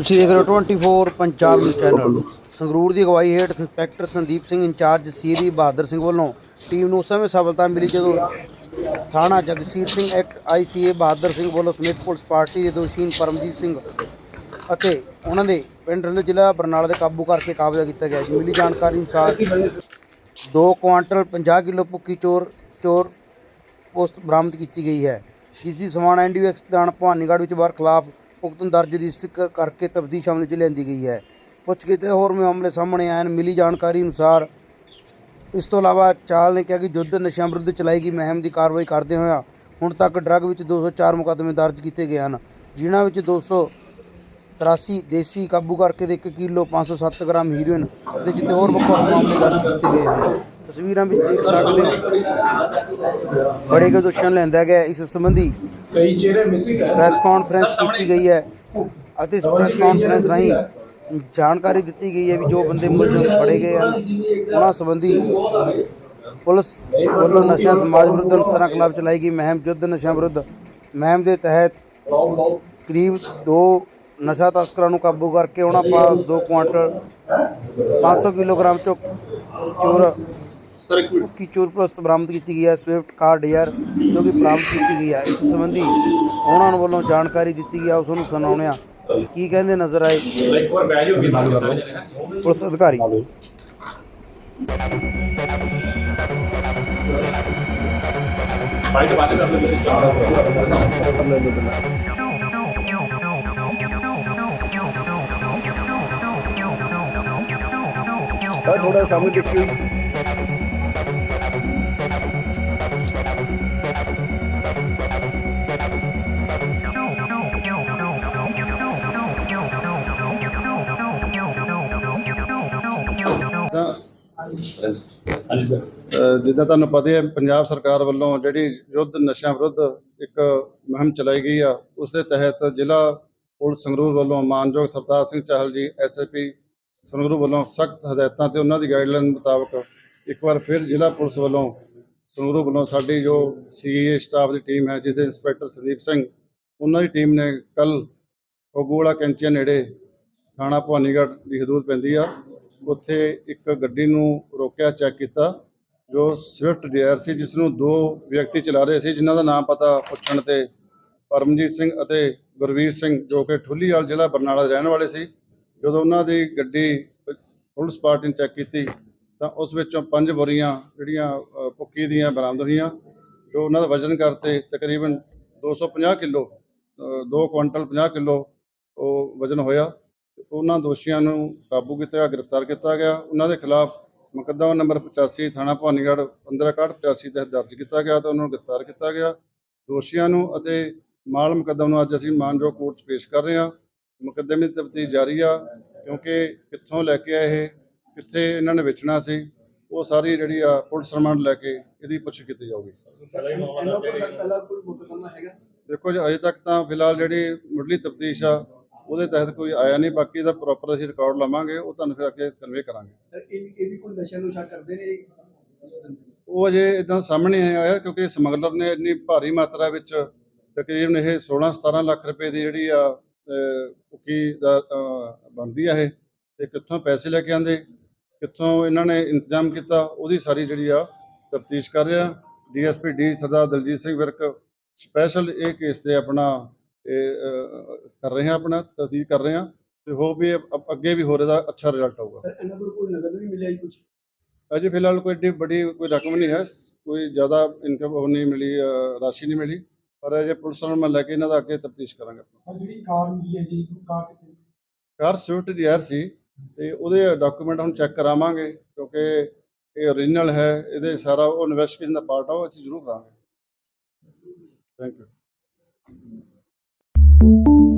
ਤੁਸੀਂ ਦੇਖ ਰਹੇ ਹੋ 24 ਪੰਜਾਬ ਨਿਊਜ਼ ਚੈਨਲ ਸੰਗਰੂਰ ਦੀ ਅਗਵਾਈ ਹੇਠ ਇੰਸਪੈਕਟਰ ਸੰਦੀਪ ਸਿੰਘ ਇੰਚਾਰਜ ਸੀਰੀ ਬਹਾਦਰ ਸਿੰਘ ਵੱਲੋਂ ਟੀਮ ਨੂੰ ਉਸ ਸਮੇਂ ਸਫਲਤਾ ਮਿਲੀ ਜਦੋਂ ਥਾਣਾ ਜਗਸੀਰ ਸਿੰਘ ਐਕਟ ਆਈਸੀਏ ਬਹਾਦਰ ਸਿੰਘ ਵੱਲੋਂ ਸਮੇਤ ਪੁਲਿਸ ਪਾਰਟੀ ਦੇ ਦੋਸ਼ੀਨ ਪਰਮਜੀਤ ਸਿੰਘ ਅਤੇ ਉਹਨਾਂ ਦੇ ਪਿੰਡ ਰੰਦ ਜ਼ਿਲ੍ਹਾ ਬਰਨਾਲਾ ਦੇ ਕਾਬੂ ਕਰਕੇ ਕਾਬਜ਼ਾ ਕੀਤਾ ਗਿਆ ਜੀ। ਮਿਲੀ ਜਾਣਕਾਰੀ ਅਨੁਸਾਰ 2 ਕੁਆਂਟਲ 50 ਕਿਲੋ ਭੁੱਕੀ ਚੋਰ ਚੋਰ ਪੋਸਟ ਬਰਾਮਦ ਕੀਤੀ ਗਈ ਹੈ। ਜਿਸ ਦੀ ਸਮਾਨ ਐਨਡੀਐਕਸ ਥਾਣਾ ਭਵਾਨੀਗੜ੍ਹ ਵਿੱਚ ਵਾਰ ਖਿਲਾਫ ਉਕਤ ਦਰਜ ਰਜਿਸਟਰ ਕਰਕੇ ਤਬਦੀਲ ਸ਼ਾਮਲ ਵਿੱਚ ਲੈਂਦੀ ਗਈ ਹੈ। ਪੁੱਛਗਿੱਛ ਦੇ ਹੋਰ ਮਾਮਲੇ ਸਾਹਮਣੇ ਆਏ ਹਨ। ਮਿਲੀ ਜਾਣਕਾਰੀ ਅਨੁਸਾਰ ਇਸ ਤੋਂ ਇਲਾਵਾ ਚਾਲ ਨੇ ਕਿਹਾ ਕਿ ਯੁੱਧ ਨਸ਼ਿਆਂ ਵਿਰੁੱਧ ਚਲਾਈ ਗਈ ਮੁਹਿੰਮ ਦੀ ਕਾਰਵਾਈ ਕਰਦੇ ਹੋਇਆ ਹੁਣ ਤੱਕ ਡਰੱਗ ਵਿੱਚ 204 ਮੁਕੱਦਮੇ ਦਰਜ ਕੀਤੇ ਗਏ ਹਨ। ਜਿਨ੍ਹਾਂ ਵਿੱਚ 283 ਦੇਸੀ ਕਾਬੂ ਕਰਕੇ ਤੇ 1 ਕਿਲੋ 507 ਗ੍ਰਾਮ ਹੀਰੋਇਨ ਅਤੇ ਜਿੱਤੇ ਹੋਰ ਵੱਖ ਵੱਖ ਮਾਮਲੇ ਦਰਜ ਕੀਤੇ ਗਏ ਹਨ। ਤਸਵੀਰਾਂ ਵਿੱਚ ਦੇਖ ਸਕਦੇ ਹੋ। ਬੜੇ ਕੇ ਦੋਸ਼ਾਂ ਲੈਂਦਾ ਗਿਆ ਇਸ ਸੰਬੰਧੀ। ਕਈ ਚਿਹਰੇ ਮਿਸਿੰਗ ਹੈ। ਪ੍ਰੈਸ ਕਾਨਫਰੰਸ ਕੀਤੀ ਗਈ ਹੈ। ਅਤੇ ਇਸ ਪ੍ਰੈਸ ਕਾਨਫਰੰਸ ਰਾਹੀਂ ਜਾਣਕਾਰੀ ਦਿੱਤੀ ਗਈ ਹੈ ਵੀ ਜੋ ਬੰਦੇ ਮੁਲਜ਼ਮ ਫੜੇ ਗਏ ਹਨ ਉਹਨਾਂ ਸੰਬੰਧੀ ਪੁਲਿਸ ਵੱਲੋਂ ਨਸ਼ਾ ਸਮਾਜ ਵਿਰੁੱਧ ਅਨਸਰਾਂ ਖਿਲਾਫ ਚਲਾਈ ਗਈ ਮੁਹਿੰਮ ਯੁੱਧ ਨਸ਼ਾ ਵਿਰੁੱਧ। ਮੁਹਿੰਮ ਦੇ ਤਹਿਤ ਕਰੀਬ ਦੋ ਨਸ਼ਾ ਤਸਕਰਾਂ ਨੂੰ ਕਾਬੂ ਕਰਕੇ ਉਹਨਾਂ ਪਾਸ 2 ਕੁਆਂਟਲ 500 ਕਿਲੋਗ੍ਰਾਮ ਚੋਰ ਸਰ ਇੱਕ ਮਿੰਟ। ਕੀ ਚੋਰ ਪ੍ਰਸਤ ਬਰਾਮਦ ਕੀਤੀ ਗਈ ਹੈ ਸਵਿਫਟ ਕਾਰ ਡਿਜ਼ਾਇਰ ਜੋ ਕਿ ਬਰਾਮਦ ਕੀਤੀ ਗਈ ਹੈ। ਇਸ ਸੰਬੰਧੀ ਉਹਨਾਂ ਨੂੰ ਵੱਲੋਂ ਜਾਣਕਾਰੀ ਦਿੱਤੀ ਗਈ ਹੈ ਉਸ ਨੂੰ ਸੁਣਾਉਂਦੇ ਹਾਂ ਕੀ ਕਹਿੰਦੇ ਨਜ਼ਰ ਆਏ? ਇੱਕ ਵਾਰ ਪੁਲਿਸ ਅਧਿਕਾਰੀ। ਬਾਈਟ ਬਾਤ ਕਰ ਲਓ ਸਰ ਥੋੜਾ ਸਾਹਮਣੇ ਦੇਖਿਓ ਹਾਂਜੀ ਸਰ। ਅ, ਜਿੱਦਾਂ ਤੁਹਾਨੂੰ ਪਤਾ ਹੈ ਪੰਜਾਬ ਸਰਕਾਰ ਵੱਲੋਂ ਜਿਹੜੀ ਯੁੱਧ ਨਸ਼ਿਆਂ ਵਿਰੁੱਧ ਇੱਕ ਮੁਹਿੰਮ ਚਲਾਈ ਗਈ ਆ ਉਸ ਦੇ ਤਹਿਤ ਜ਼ਿਲ੍ਹਾ ਪੁਲਿਸ ਸੰਗਰੂਰ ਵੱਲੋਂ ਮਾਨਯੋਗ ਸਰਦਾਰ ਸਿੰਘ ਚਾਹਲ ਜੀ ਐਸਐਸਪੀ ਸੰਗਰੂਰ ਵੱਲੋਂ ਸਖਤ ਹਦਾਇਤਾਂ ਤੇ ਉਹਨਾਂ ਦੀ ਗਾਈਡਲਾਈਨ ਮੁਤਾਬਕ ਇੱਕ ਵਾਰ ਫਿਰ ਜ਼ਿਲ੍ਹਾ ਪੁਲਿਸ ਵੱਲੋਂ ਸੰਗਰੂਰ ਵੱਲੋਂ ਸਾਡੀ ਜੋ ਸੀਏ ਸਟਾਫ ਦੀ ਟੀਮ ਹੈ ਜਿਸ ਦੇ ਇੰਸਪੈਕਟਰ ਸੰਦੀਪ ਸਿੰਘ ਉਹਨਾਂ ਦੀ ਟੀਮ ਨੇ ਕੱਲ ਫਗੂੜਾ ਕੈਂਚੀਆਂ ਨੇੜੇ ਥਾਣਾ ਭਵਾਨੀਗੜ੍ਹ ਦੀ ਹਦੂਦ ਪੈਂਦੀ ਆ। ਉੱਥੇ ਇੱਕ ਗੱਡੀ ਨੂੰ ਰੋਕਿਆ ਚੈੱਕ ਕੀਤਾ, ਜੋ ਸਵਿਫਟ ਡਿਜ਼ਾਇਰ ਸੀ ਜਿਸ ਨੂੰ ਦੋ ਵਿਅਕਤੀ ਚਲਾ ਰਹੇ ਸੀ, ਜਿਨ੍ਹਾਂ ਦਾ ਨਾਮ ਪਤਾ ਪੁੱਛਣ ਤੇ ਪਰਮਜੀਤ ਸਿੰਘ ਅਤੇ ਗੁਰਵੀਰ ਸਿੰਘ, ਜੋ ਕਿ ਠੁੱਲੀਵਾਲ ਜ਼ਿਲ੍ਹਾ ਬਰਨਾਲਾ ਦੇ ਰਹਿਣ ਵਾਲੇ ਸੀ। ਜਦੋਂ ਉਹਨਾਂ ਦੀ ਗੱਡੀ ਪੁਲਿਸ ਪਾਰਟੀ ਨੇ ਚੈੱਕ ਕੀਤੀ, ਤਾਂ ਉਸ ਵਿੱਚੋਂ ਪੰਜ ਬੋਰੀਆਂ ਜਿਹੜੀਆਂ ਪੁੱਕੀ ਦੀਆਂ ਬਰਾਮਦ ਹੋਈਆਂ, ਜੋ ਉਹਨਾਂ ਦਾ ਵਜ਼ਨ ਕਰਤੇ ਤਕਰੀਬਨ 250 ਕਿਲੋ 2 ਕੁਇੰਟਲ 50 ਕਿਲੋ ਉਹ ਵਜ਼ਨ ਹੋਇਆ। ਉਹਨਾਂ ਦੋਸ਼ੀਆਂ ਨੂੰ ਕਾਬੂ ਕੀਤਾ ਗਿਆ ਗ੍ਰਿਫਤਾਰ ਕੀਤਾ ਗਿਆ। ਉਹਨਾਂ ਦੇ ਖਿਲਾਫ ਮੁਕੱਦਮਾ ਨੰਬਰ 85 ਥਾਣਾ ਭਵਾਨੀਗੜ੍ਹ 1561 ਤਹਿਤ ਦਰਜ ਕੀਤਾ ਗਿਆ ਤੇ ਉਹਨਾਂ ਨੂੰ ਗ੍ਰਿਫਤਾਰ ਕੀਤਾ ਗਿਆ। ਦੋਸ਼ੀਆਂ ਨੂੰ ਅਤੇ ਮਾਲ ਮੁਕੱਦਮਾ ਨੂੰ ਅੱਜ ਅਸੀਂ ਮਾਨਯੋਗ ਕੋਰਟ 'ਚ ਪੇਸ਼ ਕਰ ਰਹੇ ਹਾਂ। ਮੁਕੱਦਮੇ ਦੀ ਤਫਤੀਸ਼ ਜਾਰੀ ਆ ਕਿਉਂਕਿ ਕਿੱਥੋਂ ਲੈ ਕੇ ਆਏ ਇਹ ਕਿੱਥੇ ਇਹਨਾਂ ਨੇ ਵੇਚਣਾ ਸੀ ਉਹ ਸਾਰੀ ਜਿਹੜੀ ਆ ਪੁਲਿਸ ਰਿਮਾਂਡ ਲੈ ਕੇ ਇਹਦੀ ਪੁੱਛ ਕੀਤੀ ਜਾਊਗੀ। ਦੇਖੋ ਜੀ ਅਜੇ ਤੱਕ ਤਾਂ ਫਿਲਹਾਲ ਜਿਹੜੀ ਮੁੱਢਲੀ ਤਫਤੀਸ਼ ਆ ਉਹਦੇ ਤਹਿਤ ਕੋਈ ਆਇਆ ਨਹੀਂ ਬਾਕੀ ਦਾ ਪ੍ਰੋਪਰ ਅਸੀਂ ਰਿਕਾਰਡ ਲਵਾਂਗੇ ਉਹ ਤੁਹਾਨੂੰ ਫਿਰ ਅੱਗੇ ਕਨਵੇ ਕਰਾਂਗੇ। ਸਰ ਇਹ ਇਹ ਵੀ ਕੋਈ ਨਸ਼ਾ ਨੁਸ਼ਾ ਕਰਦੇ ਨੇ? ਉਹ ਅਜੇ ਇਦਾਂ ਸਾਹਮਣੇ ਆਇਆ ਕਿਉਂਕਿ ਸਮਗਲਰ ਨੇ ਇੰਨੀ ਭਾਰੀ ਮਾਤਰਾ ਵਿੱਚ ਤਕਰੀਬਨ ਇਹ 16 17 ਲੱਖ ਰੁਪਏ ਦੀ ਜਿਹੜੀ ਆ ਕੁਕੀ ਦਾ ਬਣਦੀ ਆ ਇਹ ਤੇ ਕਿੱਥੋਂ ਪੈਸੇ ਲੈ ਕੇ ਆਂਦੇ ਕਿੱਥੋਂ ਇਹਨਾਂ ਨੇ ਇੰਤਜ਼ਾਮ ਕੀਤਾ? ਉਹਦੀ ਸਾਰੀ ਜਿਹੜੀ ਆ ਤਫਤੀਸ਼ ਕਰ ਰਿਹਾ। ਡੀਐਸਪੀ ਡੀ ਸਰਦਾਰ ਦਲਜੀਤ ਸਿੰਘ ਵਿਰਕ ਸਪੈਸ਼ਲ ਇਹ ਕੇਸ ਤੇ ਆਪਣਾ ਇਹ ਕਰ ਰਹੇ ਹਾਂ ਆਪਣਾ ਤਸਦੀਕ ਕਰ ਰਹੇ ਹਾਂ ਤੇ ਹੋਪ ਵੀ ਅੱਗੇ ਵੀ ਹੋਰ ਇਹਦਾ ਅੱਛਾ ਰਿਜ਼ਲਟ ਆਊਗਾ। ਇਹਨਾਂ ਕੋਈ ਨਗਦ ਵੀ ਮਿਲਿਆ ਜੀ ਕੁਝ ਅਜੇ ਫਿਲਹਾਲ ਕੋਈ ਏਡੀ ਬੜੀ ਕੋਈ ਰਕਮ ਨਹੀਂ ਹੈ। ਕੋਈ ਜ਼ਿਆਦਾ ਇਨਕਮ ਉਹ ਨਹੀਂ ਮਿਲੀ ਰਾਸ਼ੀ ਨਹੀਂ ਮਿਲੀ। ਪਰ ਅਜੇ ਪੁਲਿਸ ਨੂੰ ਮੈਂ ਲੈ ਕੇ ਇਹਨਾਂ ਦਾ ਅੱਗੇ ਤਫਤੀਸ਼ ਕਰਾਂਗਾ। ਸਰ ਜਿਹੜੀ ਕਾਰ ਮਿਲੀ ਹੈ ਜੀ ਕਾਰ ਕਿੱਥੇ ਕਾਰ ਸਵਿਫਟ ਡਿਜ਼ਾਇਰ ਸੀ ਤੇ ਉਹਦੇ ਡਾਕੂਮੈਂਟ ਹੁਣ ਚੈੱਕ ਕਰਾਵਾਂਗੇ ਕਿਉਂਕਿ ਇਹ ਓਰੀਜਨਲ ਹੈ ਇਹਦੇ ਸਾਰਾ ਉਹ ਇਨਵੈਸਟੀਗੇਸ਼ਨ ਦਾ ਪਾਰਟ ਆ ਉਹ ਅਸੀਂ ਜ਼ਰੂਰ ਕਰਾਂਗੇ। Thank you Música